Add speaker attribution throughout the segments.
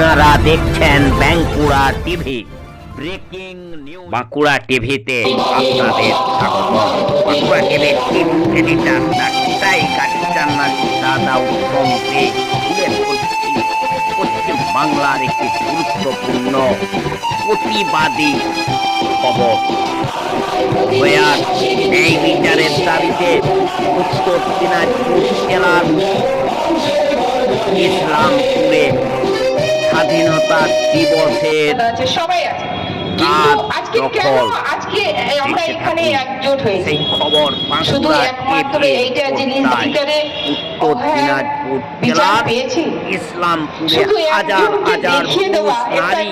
Speaker 1: আপনারা দেখছেন Bankura TV. Breaking news. Bankura টিভিতে আপনাদের স্বাগত। বাঁকুড়া টিভির টিম এডিটর ডাক্তাই কাটিচান্নার দাদা উত্তমকে তুলে পশ্চিম বাংলার একটি গুরুত্বপূর্ণ প্রতিবাদী খবর। হয়ার এই বিচারের দাবিতে উত্তর দিনাজপুর জেলার ইসলামপুরে স্বাধীনতা দিবসের
Speaker 2: সবাই আছে। আজকে কেন আজকে আমরা এখানে একজোট হয়েছি?
Speaker 1: খবর
Speaker 2: শুধু একমাত্র এইটা জিনিস ভিতরে
Speaker 1: উত্তর দিনাজপুর জেলার ইসলামপুরে হাজার হাজার
Speaker 2: দেখিয়ে দেওয়া
Speaker 1: পুরুষ
Speaker 2: এটা
Speaker 1: নারী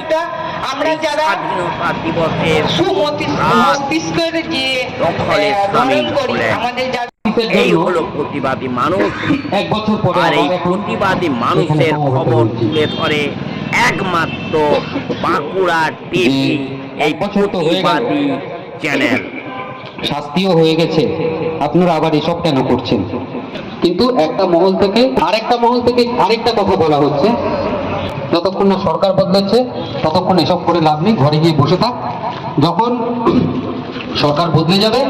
Speaker 2: আমরা
Speaker 1: এই
Speaker 2: যারা
Speaker 1: স্বাধীনতা দিবসের
Speaker 2: সুমস্তিষ্ক যে
Speaker 1: দখলে
Speaker 2: আহ,
Speaker 1: সামিল
Speaker 2: গঠন করি
Speaker 1: হলেন।
Speaker 2: আমাদের যারা
Speaker 1: এই হলো প্রতিবাদী মানুষ।
Speaker 3: এক বছর পরে
Speaker 1: আর এই প্রতিবাদী মানুষের খবর তুলে ধরে একমাত্র বাঁকুড়া টিভি এই
Speaker 3: হয়ে।
Speaker 1: প্রতিবাদী চ্যানেল।
Speaker 3: শাস্তিও হয়ে গেছে। আপনারা আবার এসব কেন করছেন? কিন্তু একটা মহল থেকে আরেকটা মহল থেকে আরেকটা কথা বলা হচ্ছে। যতক্ষণ না সরকার বদলাচ্ছে ততক্ষণ এসব করে লাভ নেই। ঘরে গিয়ে বসে থাক। যখন সরকার বদলে যাবে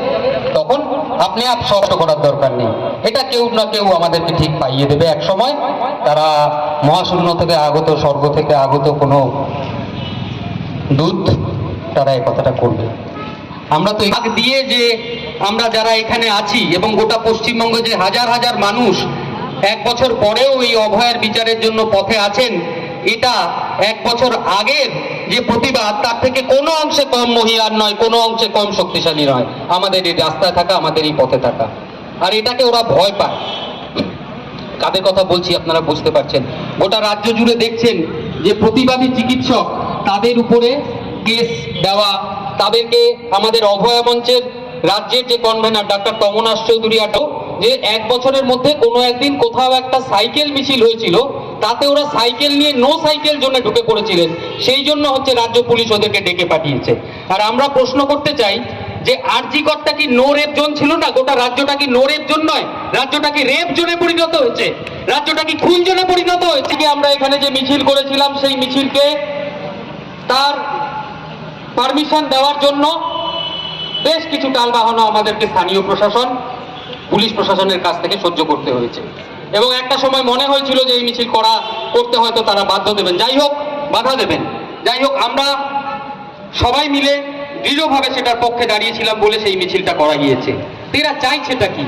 Speaker 3: তখন আপনি আপ শক্ত করার দরকার নেই। এটা কেউ না কেউ আমাদেরকে ঠিক পাইয়ে দেবে এক সময় তারা মহাশূন্য থেকে আগত, স্বর্গ থেকে আগত কোনো দূত তারা এই কথাটা করবে। আমরা তো দিয়ে যে আমরা যারা এখানে আছি এবং গোটা পশ্চিমবঙ্গে যে হাজার হাজার মানুষ এক বছর পরেও এই অভয়ের বিচারের জন্য পথে আছেন, এটা এক বছর আগের যে প্রতিবাদ, তার থেকে কোনো অংশে কম মহিলার নয়, কোনো অংশে কম শক্তিশালী নয় আমাদের এই রাস্তায় থাকা, আমাদের এই পথে থাকা। আর এটাকে ওরা ভয় পায়। কাদের কথা বলছি আপনারা বুঝতে পারছেন। গোটা রাজ্য জুড়ে দেখছেন যে প্রতিবাদী চিকিৎসক তাদের উপরে কেস দেওয়া, তাদেরকে আমাদের অভয় মঞ্চের রাজ্যের যে কনভেনার ডাক্তার তমনাশ চৌধুরী আটো যে এক বছরের মধ্যে কোনো একদিন কোথাও একটা সাইকেল মিছিল হয়েছিল তাতে ওরা সাইকেল নিয়ে নো সাইকেল জন্য ঢুকে পড়েছিলেন। সেই জন্য হচ্ছে রাজ্য পুলিশ ওদেরকে ডেকে পাঠিয়েছে। আর আমরা প্রশ্ন করতে চাই যে আরজিকরটা কি নো রেপ জোন ছিল না? গোটা রাজ্যটা কি নো রেপ জোন নয়? রাজ্যটা কি রেপ জোনে পরিণত হয়েছে? রাজ্যটা কি খুন জোনে পরিণত হয়েছে? কি আমরা এখানে যে মিছিল করেছিলাম, সেই মিছিলকে তার পারমিশন দেওয়ার জন্য বেশ কিছু টালবাহানা আমাদেরকে স্থানীয় প্রশাসন, পুলিশ প্রশাসনের কাছ থেকে সহ্য করতে হয়েছে। এবং একটা সময় মনে হয়েছিল যে এই মিছিল করা, করতে হয়তো তারা বাধ্য দেবেন। যাই হোক, বাধা দেবেন। যাই হোক, আমরা সবাই মিলে দৃঢ়ভাবে সেটার পক্ষে দাঁড়িয়েছিলাম বলে সেই মিছিলটা করা গিয়েছে। এরা চাইছেটা কি?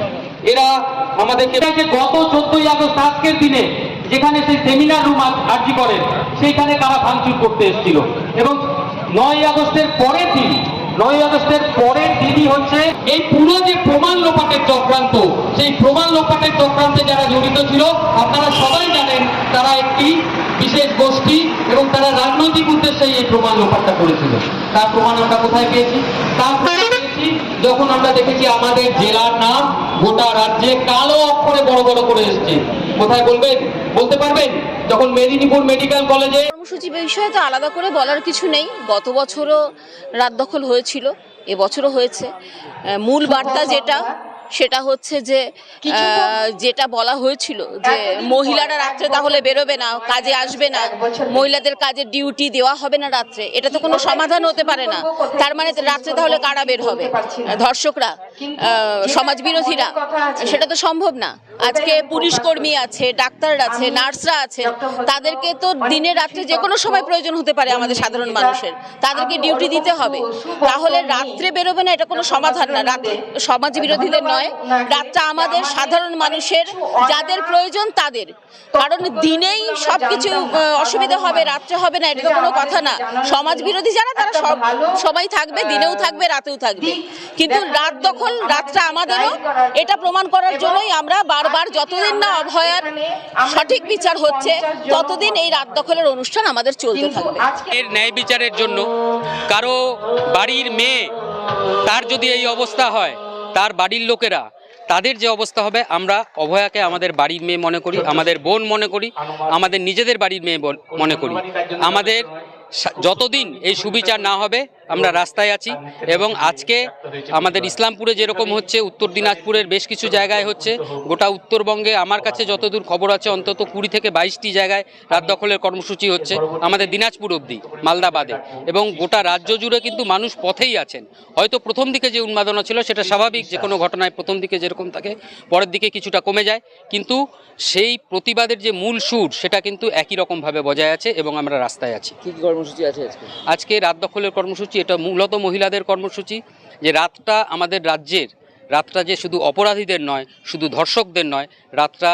Speaker 3: এরা আমাদেরকে যে গত চোদ্দই আগস্ট আজকের দিনে যেখানে সেই সেমিনার রুম আর্জি করেন, সেইখানে তারা ভাঙচুর করতে এসেছিল। এবং নয় আগস্টের পরের দিন নয় আগস্টের পরের দিনই হচ্ছে এই পুরো যে প্রমাণ লোপাটের চক্রান্ত, সেই প্রমাণ লোপাটের চক্রান্তে যারা জড়িত ছিল, আপনারা সবাই জানেন তারা একটি বিশেষ গোষ্ঠী এবং তারা রাজনৈতিক উদ্দেশ্যে এই প্রমাণ লোপাটটা করেছিল। তার প্রমাণ আমরা কোথায় পেয়েছি? তার যখন আমরা দেখেছি আমাদের জেলার নাম গোটা রাজ্যে কালো অক্ষরে বড় বড় করে এসেছে। কোথায় বলবেন? বলতে পারবেন? যখন মেদিনীপুর মেডিকেল কলেজে
Speaker 4: কর্মসূচি বিষয়ে তো আলাদা করে বলার কিছু নেই। গত বছরও রাত দখল হয়েছিল, এবছরও হয়েছে। মূল বার্তা যেটা সেটা হচ্ছে যে যেটা বলা হয়েছিল যে মহিলারা রাত্রে তাহলে বেরোবে না কাজে আসবে না। মহিলাদের কাজে ডিউটি দেওয়া হবে না রাত্রে। এটা তো কোনো সমাধান হতে পারে না। তার মানে রাত্রে তাহলে কারা বের হবে? ধর্ষকরা সমাজ বিরোধীরা সেটা তো সম্ভব না। আজকে পুলিশ কর্মী আছে ডাক্তার আছে নার্সরা আছে তাদেরকে তো দিনে রাত্রে যে কোনো সময় প্রয়োজন হতে পারে আমাদের সাধারণ মানুষের। তাদেরকে ডিউটি দিতে হবে। তাহলে রাত্রে বেরোবে না এটা কোনো সমাধান না। রাত্রে সমাজ বিরোধীদের নয় রাতটা আমাদের সাধারণ মানুষের যাদের প্রয়োজন তাদের। কারণ দিনেই সবকিছু আহ, অসুবিধা হবে রাত্রে হবে না এটা তো কোনো কথা না। সমাজ বিরোধী যারা তারা সব সবাই থাকবে দিনেও থাকবে রাতেও থাকবে। কিন্তু রাত দখল রাতটা আমাদেরও এটা প্রমাণ করার জন্যই আমরা বারবার যতদিন না অভয়ার সঠিক বিচার হচ্ছে ততদিন এই রাত দখলের অনুষ্ঠান আমাদের চলতে থাকবে।
Speaker 5: এর ন্যায় বিচারের জন্য কারও বাড়ির মেয়ে তার যদি এই অবস্থা হয় তার বাড়ির লোকেরা, তাদের যে অবস্থা হবে, আমরা অভয়াকে আমাদের বাড়ির মেয়ে মনে করি, আমাদের বোন মনে করি, আমাদের নিজেদের বাড়ির মেয়ে মনে করি। আমাদের যতদিন এই সুবিচার না হবে
Speaker 3: আমরা রাস্তায় আছি এবং আজকে আমাদের ইসলামপুরে যেরকম হচ্ছে উত্তর দিনাজপুরের বেশ কিছু জায়গায় হচ্ছে গোটা উত্তরবঙ্গে আমার কাছে যতদূর খবর আছে অন্তত কুড়ি থেকে বাইশটি জায়গায় রাত দখলের কর্মসূচি হচ্ছে আমাদের দিনাজপুর অবধি মালদাবাদে। এবং গোটা রাজ্য জুড়ে কিন্তু মানুষ পথেই আছেন। হয়তো প্রথম দিকে যে উন্মাদনা ছিল সেটা স্বাভাবিক যে কোনো ঘটনায় প্রথম দিকে যেরকম থাকে পরের দিকে কিছুটা কমে যায়। কিন্তু সেই প্রতিবাদের যে মূল সুর সেটা কিন্তু একই রকমভাবে বজায় আছে এবং আমরা রাস্তায় আছি।
Speaker 6: কি কি কর্মসূচি আছে আজকে?
Speaker 3: আজকে রাত দখলের কর্মসূচি এটা মূলত মহিলাদের কর্মসূচি, যে রাতটা আমাদের রাজ্যের, রাতটা যে শুধু অপরাধীদের নয়, শুধু ধর্ষকদের নয়, রাতটা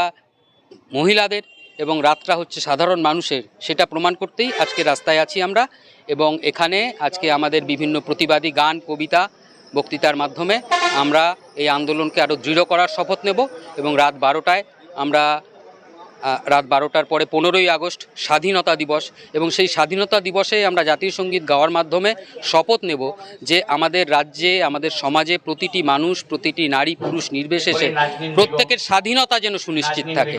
Speaker 3: মহিলাদের এবং রাতটা হচ্ছে সাধারণ মানুষের, সেটা প্রমাণ করতেই আজকে রাস্তায় আছি আমরা এবং এখানে আজকে আমাদের বিভিন্ন প্রতিবাদী গান, কবিতা, বক্তৃতার মাধ্যমে আমরা এই আন্দোলনকে আরও দৃঢ় করার শপথ নেব এবং রাত বারোটায় আমরা রাত বারোটার পরে পনেরোই আগস্ট স্বাধীনতা দিবস এবং সেই স্বাধীনতা দিবসে আমরা জাতীয় সংগীত গাওয়ার মাধ্যমে শপথ নেব যে আমাদের রাজ্যে আমাদের সমাজে প্রতিটি মানুষ প্রতিটি নারী পুরুষ নির্বিশেষে প্রত্যেকের স্বাধীনতা যেন সুনিশ্চিত থাকে।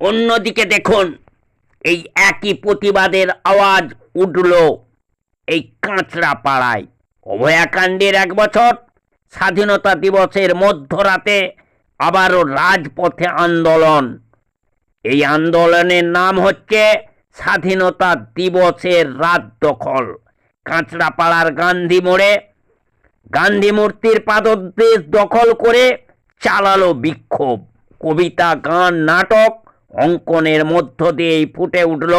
Speaker 1: অন্যদিকে দেখুন এই একই প্রতিবাদের আওয়াজ উঠল এই কাঁচরা পাড়ায় অভয়াকাণ্ডের এক বছর স্বাধীনতা দিবসের মধ্যরাতে আবারও রাজপথে আন্দোলন। এই আন্দোলনের নাম হচ্ছে স্বাধীনতা দিবসের রাত দখল। কাঁচড়াপাড়ার গান্ধী মোড়ে গান্ধী মূর্তির পাদদেশ দখল করে চালালো বিক্ষোভ। কবিতা, গান, নাটক অঙ্কনের মধ্য দিয়েই ফুটে উঠল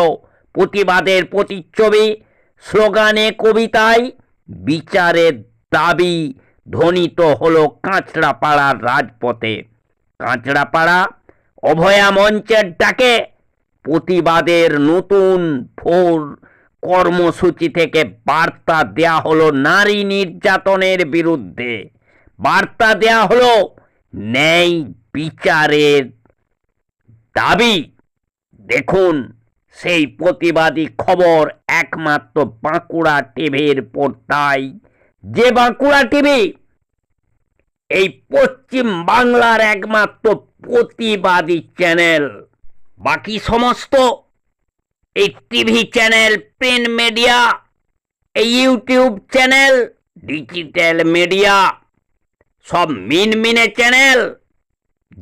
Speaker 1: প্রতিবাদের প্রতিচ্ছবি। স্লোগানে কবিতায় বিচারের দাবি ধ্বনিত হলো কাঁচড়াপাড়ার রাজপথে। কাঁচড়াপাড়া অভয়া মঞ্চের ডাকে প্রতিবাদের নতুন ফোর কর্মসূচি থেকে বার্তা দেয়া হলো নারী নির্যাতনের বিরুদ্ধে। বার্তা দেয়া হলো ন্যায় বিচারের দাবি। দেখুন, সেই প্রতিবাদী খবর একমাত্র বাঁকুড়া টিভির পর্দায় যে বাঁকুড়া টিভি, এই পশ্চিম বাংলার একমাত্র প্রতিবাদী চ্যানেল। বাকি সমস্ত, এই টিভি চ্যানেল, প্রিন্ট মিডিয়া, এই ইউটিউব চ্যানেল, ডিজিটাল মিডিয়া, সব মিন মিনমিনে চ্যানেল।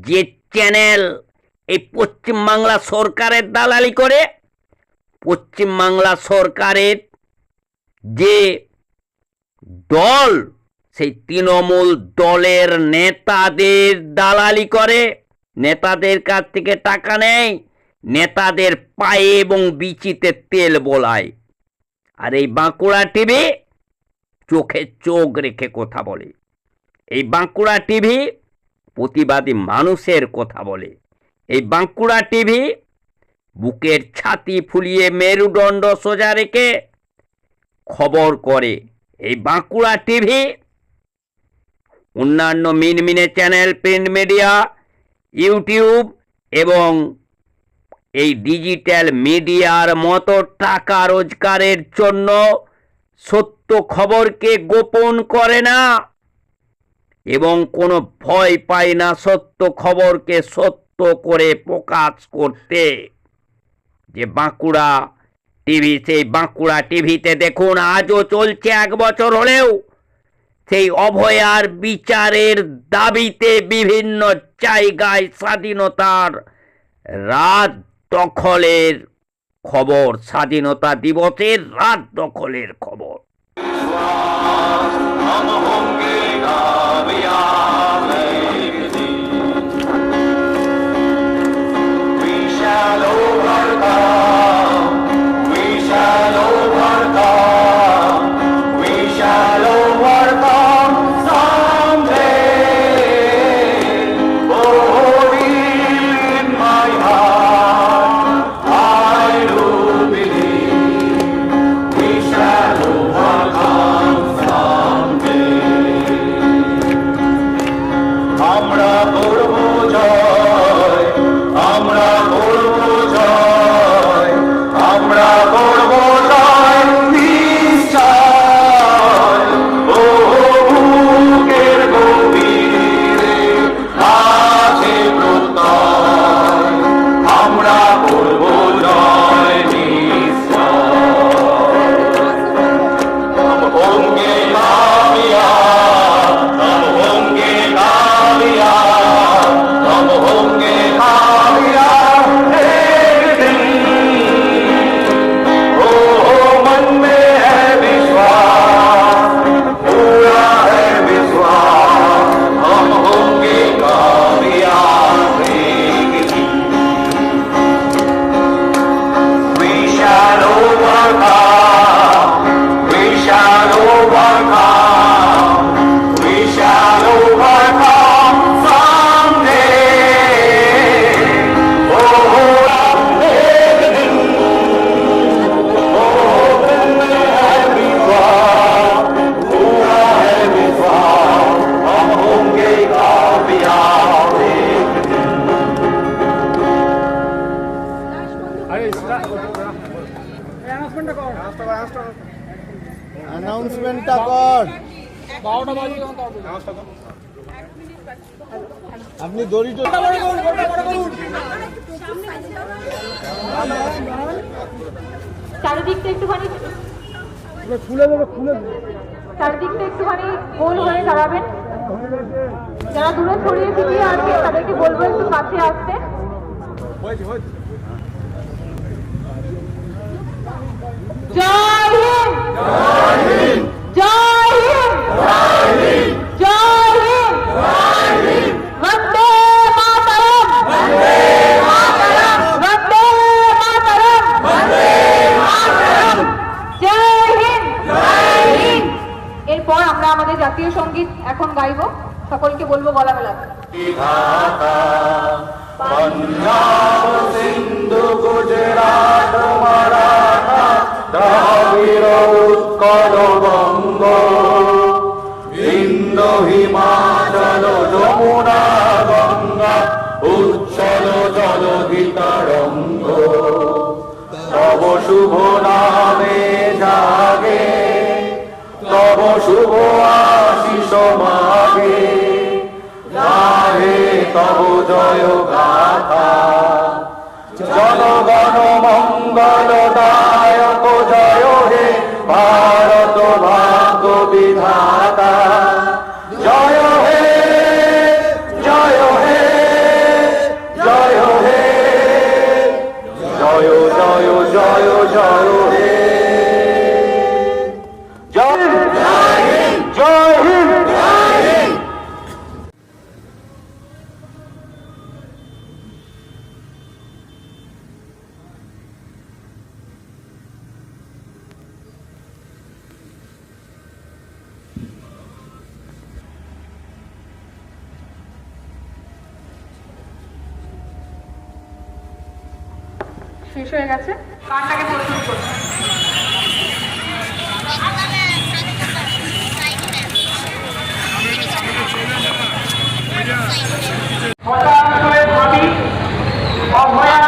Speaker 1: যে চ্যানেল এই পশ্চিমবাংলা সরকারের দালালি করে পশ্চিমবাংলা সরকারের যে দল। সেই তৃণমূল দলের নেতাদের দালালি করে, নেতাদের কাছ থেকে টাকা নেয়, নেতাদের পায়ে এবং বিচিতে তেল বোলায়। আর এই বাঁকুড়া টিভি চোখে চোখ রেখে কথা বলে। এই বাঁকুড়া টিভি প্রতিবাদী মানুষের কথা বলে। এই বাঁকুড়া টিভি বুকের ছাতি ফুলিয়ে মেরুদণ্ড সোজা রেখে খবর করে। এই বাঁকুড়া টিভি, অন্যান্য মিনমিনে চ্যানেল, প্রিন্ট মিডিয়া, ইউটিউব এবং এই ডিজিটাল মিডিয়ার মতো টাকা রোজগারের জন্য সত্য খবরকে গোপন করে না এবং কোনো ভয় পায় না সত্য খবরকে সত্য করে প্রকাশ করতে যে বাঁকুড়া টিভি, সেই বাঁকুড়া টিভিতে দেখুন, আজও চলছে এক বছর হলেও সেই অভয়ার বিচারের দাবিতে বিভিন্ন জায়গায় স্বাধীনতার রাত দখলের খবর, স্বাধীনতা দিবসের রাত দখলের খবর
Speaker 7: We shall overcome.
Speaker 8: আপনি দড়িটা
Speaker 9: চারিদিকটা একটুখানি
Speaker 8: খুলে দেবে খুলে
Speaker 9: চারিদিকটা একটুখানি গোল হয়ে দাঁড়াবেন। যারা দূরে ছড়িয়ে ছিটিয়ে আছে তাদেরকে বলব একটু কাছে আসতে। জয় হিন্দ জয় হিন্দ জয় হিন্দ বন্দে মাতরম বন্দে মাতরম জয় হিন্দ এরপর আমরা আমাদের জাতীয় সংগীত এখন গাইবো, সকলকে বলব গলা মেলাতে
Speaker 7: হিমাচল, যমুনা, গঙ্গা, উচ্ছল জলধি তরঙ্গ তব শুভ নামে জাগে, তব শুভ আশিস মাগে গাহে তব জয় গাথা জনগণ মঙ্গল দায়ক জয় হে ভারত।
Speaker 9: শেষ হয়ে গেছে। গানটাকে প্রস্তুত করুন
Speaker 10: হঠাৎ করে ভাবি অভয়ার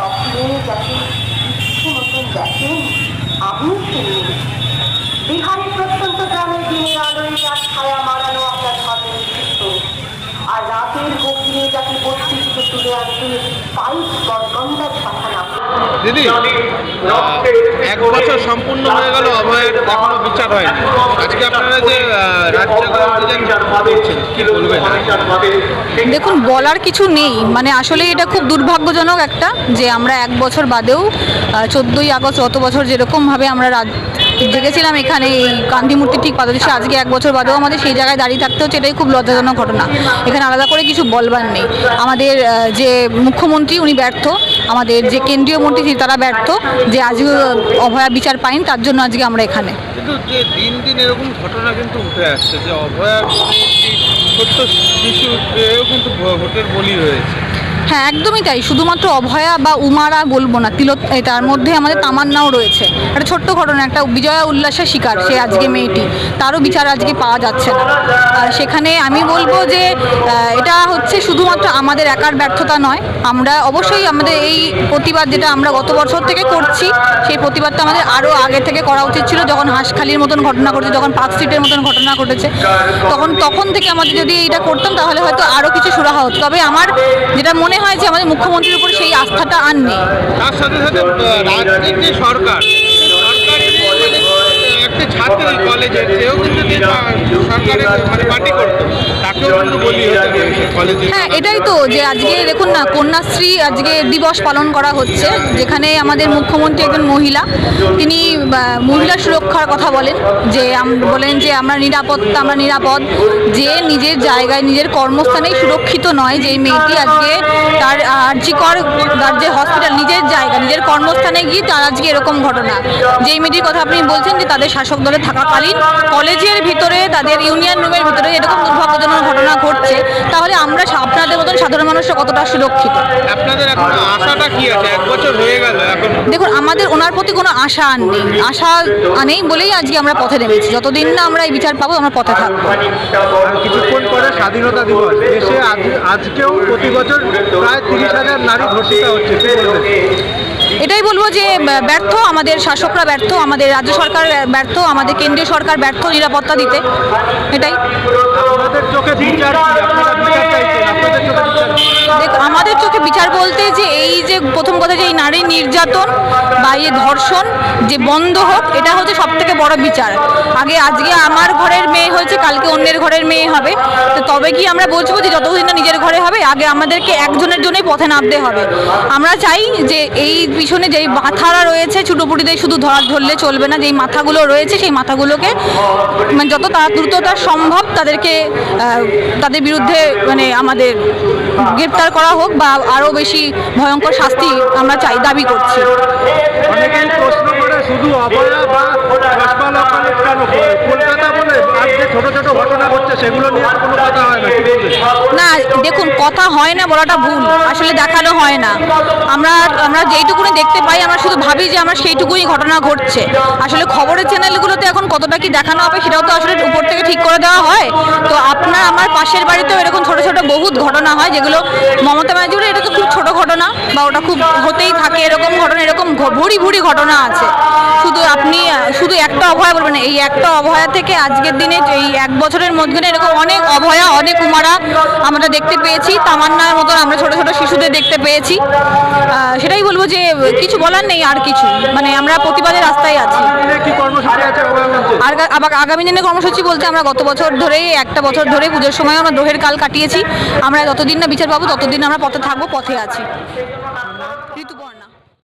Speaker 9: স্বপ্নে যাকে ইচ্ছে মতন দেখেন আমিও শুনি বিহারের প্রত্যন্ত গ্রামের দিনের আলোয় রাত ছায়া মারানো আপনার ঘরের আর রাতের গভীরে যাকে বস্তি থেকে তুলে আসবে পাইপ গঙ্গার পাঠানা
Speaker 11: দিদি এক বছর সম্পূর্ণ হয়ে গেল অভয়ের এখনও বিচার হয়নি। আজকে আপনারা যে রাজ্য করছেন কি বলবেন?
Speaker 12: দেখুন বলার কিছু নেই। মানে আসলে এটা খুব দুর্ভাগ্যজনক একটা যে আমরা এক বছর বাদেও চোদ্দোই আগস্ট গত বছর যেরকমভাবে আমরা
Speaker 9: জেগেছিলাম এখানে এই গান্ধী মূর্তি ঠিক পাদদেশে আজকে এক বছর বাদেও আমাদের সেই জায়গায় দাঁড়িয়ে থাকতে হচ্ছে, এটাই খুব লজ্জাজনক ঘটনা। এখানে আলাদা করে কিছু বলবার নেই। আমাদের যে মুখ্যমন্ত্রী উনি ব্যর্থ, আমাদের যে কেন্দ্রীয় মন্ত্রী তারা ব্যর্থ যে আজকে অভয়া বিচার পাইন, তার জন্য আজকে আমরা এখানে।
Speaker 11: দিন দিন এরকম ঘটনা কিন্তু উঠে আসছে, যে একটি ছোট্ট শিশু কিন্তু ভোটের বলি হয়েছে
Speaker 9: হ্যাঁ একদমই তাই। শুধুমাত্র অভয়া বা উমারা বলব না তিলো এই তার মধ্যে আমাদের তামান্নাও রয়েছে। একটা ছোট্ট ঘটনা, একটা বিজয়া উল্লাসের শিকার, সে আজকে মেয়েটি। তারও বিচার আজকে পাওয়া যাচ্ছে না। আর সেখানে আমি বলব যে এটা হচ্ছে শুধুমাত্র আমাদের একার ব্যর্থতা নয়। আমরা অবশ্যই আমাদের এই প্রতিবাদ যেটা আমরা গত বছর থেকে করছি, সেই প্রতিবাদটা আমাদের আরও আগে থেকে করা উচিত ছিল। যখন হাঁসখালির মতন ঘটনা ঘটেছে, যখন পার্ক স্ট্রিটের মতন ঘটনা ঘটেছে, তখন তখন থেকে আমাদের যদি এটা করতাম, তাহলে হয়তো আরও কিছু সুরাহা হতো। তবে আমার যেটা মনে হয় যে আমাদের মুখ্যমন্ত্রীর উপর সেই আস্থাটা আর নেই।
Speaker 11: তার সাথে সাথে রাজনীতি সরকার মানে একটা ছাত্রী কলেজের সেও কিন্তু সরকারের মানে পার্টি করতো।
Speaker 9: হ্যাঁ এটাই তো যে আজকে দেখুন না, কন্যাশ্রী আজকে দিবস পালন করা হচ্ছে, যেখানে আমাদের মুখ্যমন্ত্রী একজন মহিলা, তিনি মহিলা সুরক্ষার কথা বলেন, যে বলেন যে আমরা নিরাপত্তা, আমরা নিরাপদ, যে নিজের জায়গায়, নিজের কর্মস্থানেই সুরক্ষিত নয়, যে মেয়েটি আজকে তার আর্জিকর তার যে হসপিটাল, নিজের জায়গা, নিজের কর্মস্থানে গিয়ে তার আজকে এরকম ঘটনা। যেই মেয়েটির কথা আপনি বলছেন যে তাদের শাসক দলে থাকাকালীন, কলেজের ভিতরে, তাদের ইউনিয়ন রুমের ভিতরে এরকম দুর্ভাগ্যজনক ঘটনা ঘটছে তাহলে আমরা আপনাদের মতন সাধারণ মানুষরা কতটা সুরক্ষিত?
Speaker 11: আপনাদের এখন আশাটা কি আছে? এক বছর হয়ে গেল এখন।
Speaker 9: দেখুন আমাদের ওনার প্রতি কোনো আশা আর নেই। আশা নেই বলেই আজকে আমরা পথে নেমেছি। যতদিন না আমরা এই বিচার পাবো আমরা পথে থাকব।
Speaker 13: কিছুক্ষণ পরে স্বাধীনতা দিবস। দেশে আজ আজকেও প্রতি বছর প্রায় তিরিশ হাজার নারী ধর্ষিতা হচ্ছে?
Speaker 9: এটাই বলব যে ব্যর্থ আমাদের শাসকরা ব্যর্থ আমাদের রাজ্য সরকার ব্যর্থ আমাদের কেন্দ্রীয় সরকার ব্যর্থ নিরাপত্তা দিতে। এটাই। আমাদের চোখে বিচার বলতে যে এই যে প্রথম কথা যে এই নারী নির্যাতন বা এই ধর্ষণ যে বন্ধ হোক এটা হচ্ছে সব থেকে বড় বিচার। আগে আজকে আমার ঘরের মেয়ে হয়েছে কালকে অন্যের ঘরের মেয়ে হবে। তো তবে কি আমরা বলব যে যতদিন না নিজের ঘরে হবে আগে আমাদেরকে একজনের জন্যই পথে নামতে হবে। আমরা চাই যে এই পিছনে যেই মাথারা রয়েছে ছুটোপুটিদের শুধু ধরা ধরলে চলবে না। যেই মাথাগুলো রয়েছে, সেই মাথাগুলোকে মানে যত দ্রুততা সম্ভব তাদেরকে তাদের বিরুদ্ধে মানে আমাদের গ্রেপ্তার করা হোক বা আরও বেশি ভয়ঙ্কর শাস্তি আমরা চাই, দাবি করছি।
Speaker 13: শুধু অভয়া বা কেন কলকাতা বলে যে ছোট ছোট ঘটনা ঘটছে, সেগুলো নিয়ে কোনো কথা হয় না
Speaker 9: না, দেখুন, কথা হয় না বলাটা ভুল। আসলে দেখানো হয় না। আমরা আমরা যেইটুকুনি দেখতে পাই, আমরা শুধু ভাবি যে আমার সেইটুকুই ঘটনা ঘটছে। আসলে খবরের চ্যানেলগুলোতে এখন কতটা কি দেখানো হবে, সেটাও তো আসলে উপর থেকে ঠিক করে দেওয়া হয়। তো আপনার পাশের বাড়িতেও এরকম ছোট ছোট বহুত ঘটনা হয় যেগুলো মমতা ব্যানার্জির এটা তো খুব ছোট ঘটনা বা ওটা খুব হতেই থাকে এরকম ঘটনা এরকম ভুরি ভুরি ঘটনা আছে। শুধু আপনি শুধু একটা অভয়া বলবেন এই একটা অভয়া থেকে আজকের দিনে এই এক বছরের মধ্যে এরকম অনেক অভয়া অনেক উমারা আমরা দেখতে পেয়েছি তামান্নার মতন আমরা ছোট ছোট শিশুদের দেখতে পেয়েছি। সেটাই বলব যে কিছু বলার নেই আর কিছু মানে আমরা প্রতিবাদের রাস্তায় আছি। আর আগামী দিনে কর্মসূচি বলতে আমরা গত বছর ধরেই একটা বছর ধরে পুজোর সময় আমরা দোহের কাল কাটিয়েছি। আমরা যতদিন না বিচার পাবো ততদিন আমরা পথে থাকব, পথে আছি।